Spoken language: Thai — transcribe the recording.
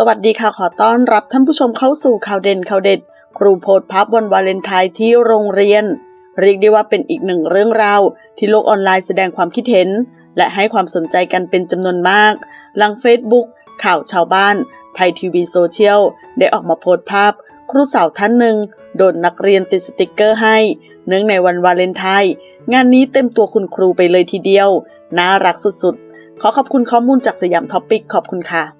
สวัสดีค่ะขอต้อนรับท่านผู้ชมเข้าสู่ข่าวเด่นข่าวเด็ด ครูโพสภาพวันวาเลนไทน์ที่โรงเรียน เรียกได้ว่าเป็นอีกหนึ่งเรื่องราว ที่โลกออนไลน์แสดงความคิดเห็น และให้ความสนใจกันเป็นจำนวนมากหลังเฟซบุ๊กข่าวชาวบ้าน ไทยทีวีโซเชียล ได้ออกมาโพสภาพ ครูสาวท่านหนึ่งโดนนักเรียนติดสติกเกอร์ให้ เนื่องในวันวาเลนไทน์งานนี้เต็มตัวคุณครูไปเลยทีเดียว น่ารักสุดๆ ขอขอบคุณข้อมูลจากสยามท็อปปิกขอบคุณค่ะ